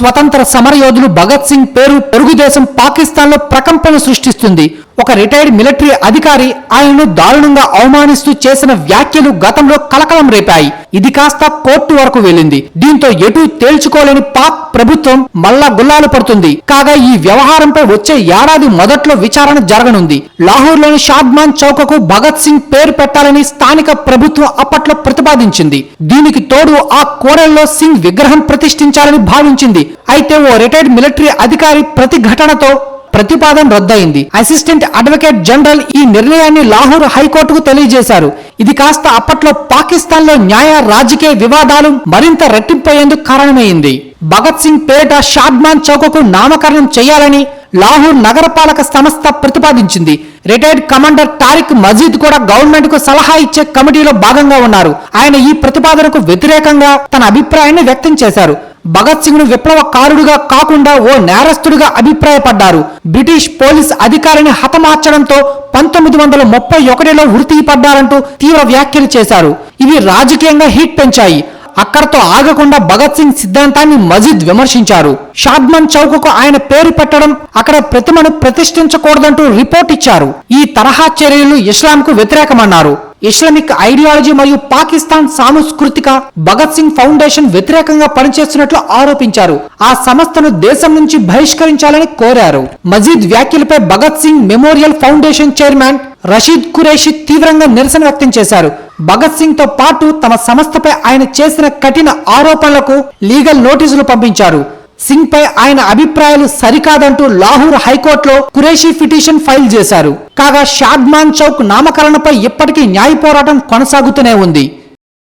స్వతంత్ర సమరయోధులు భగత్ సింగ్ పేరు పొరుగుదేశం పాకిస్తాన్లో ప్రకంపన సృష్టిస్తుంది. ఒక రిటైర్డ్ మిలిటరీ అధికారి ఆయనను దారుణంగా అవమానిస్తూ చేసిన వ్యాఖ్యలు గతంలో కలకలం రేపాయి. ఇది కాస్త కోర్టు వరకు వెళ్ళింది. దీంతో ఎటు తేల్చుకోలేని పాక్ ప్రభుత్వం మళ్ళా గుల్లాలు పడుతుంది. కాగా ఈ వ్యవహారంపై వచ్చే ఏడాది మొదట్లో విచారణ జరగనుంది. లాహోర్లోని షాద్మాన్ చౌకకు భగత్ సింగ్ పేరు పెట్టాలని స్థానిక ప్రభుత్వం అప్పట్లో ప్రతిపాదించింది. దీనికి తోడు ఆ కోరల్లో సింగ్ విగ్రహం ప్రతిష్ఠించాలని భావించింది. అయితే ఓ రిటైర్డ్ మిలిటరీ అధికారి ప్రతిఘటనతో ప్రతిపాదన రద్దయింది. అసిస్టెంట్ అడ్వకేట్ జనరల్ ఈ నిర్ణయాన్ని లాహోర్ హైకోర్టుకు తెలియజేశారు. ఇది కాస్త అప్పట్లో పాకిస్తాన్లో న్యాయ రాజకీయ వివాదాలు మరింత రెట్టింపయ్యేందుకు కారణమైంది. భగత్ సింగ్ పేట షాద్మాన్ చౌకకు నామకరణం చేయాలని లాహోర్ నగరపాలక సంస్థ ప్రతిపాదించింది. రిటైర్డ్ కమాండర్ తారిక్ మజీద్ కూడా గవర్నమెంట్కు సలహా ఇచ్చే కమిటీలో భాగంగా ఉన్నారు. ఆయన ఈ ప్రతిపాదనకు వ్యతిరేకంగా తన అభిప్రాయాన్ని వ్యక్తం చేశారు. భగత్ సింగ్ను విప్లవకారుడుగా కాకుండా ఓ నేరస్తుడిగా అభిప్రాయపడ్డారు. బ్రిటిష్ పోలీస్ అధికారిని హతమార్చడంతో పంతొమ్మిది వందల ముప్పై ఒకటిలో ఉరితీయపడ్డారంటూ తీవ్ర వ్యాఖ్యలు చేశారు. ఇవి రాజకీయంగా హీట్ పెంచాయి. అక్కడతో ఆగకుండా భగత్ సింగ్ సిద్ధాంతాన్ని మజీద్ విమర్శించారు. షాద్మన్ చౌకకు ఆయన పేరు పెట్టడం అక్కడ ప్రతిమను ప్రతిష్ఠించకూడదంటూ రిపోర్ట్ ఇచ్చారు. ఈ తరహా చర్యలు ఇస్లాంకు వ్యతిరేకమన్నారు. ఇస్లామిక్ ఐడియాలజీ మరియు పాకిస్తాన్ సాంస్కృతిక భగత్ సింగ్ ఫౌండేషన్ వ్యతిరేకంగా పనిచేస్తున్నట్లు ఆరోపించారు. ఆ సంస్థను దేశం నుంచి బహిష్కరించాలని కోరారు. మజీద్ వ్యాఖ్యలపై Bhagat Singh memorial foundation chairman Rasheed Qureshi తీవ్రంగా నిరసన వ్యక్తం చేశారు. భగత్ సింగ్తో పాటు తమ సంస్థపై ఆయన చేసిన కఠిన ఆరోపణలకు లీగల్ నోటీసులు పంపించారు. సింగ్ పై ఆయన అభిప్రాయాలు సరికాదంటూ లాహూర్ హైకోర్టులో ఖురేషీ పిటిషన్ ఫైల్ చేశారు. కాగా షాద్మాన్ చౌక్ నామకరణపై ఇప్పటికీ న్యాయ పోరాటం కొనసాగుతూనే ఉంది.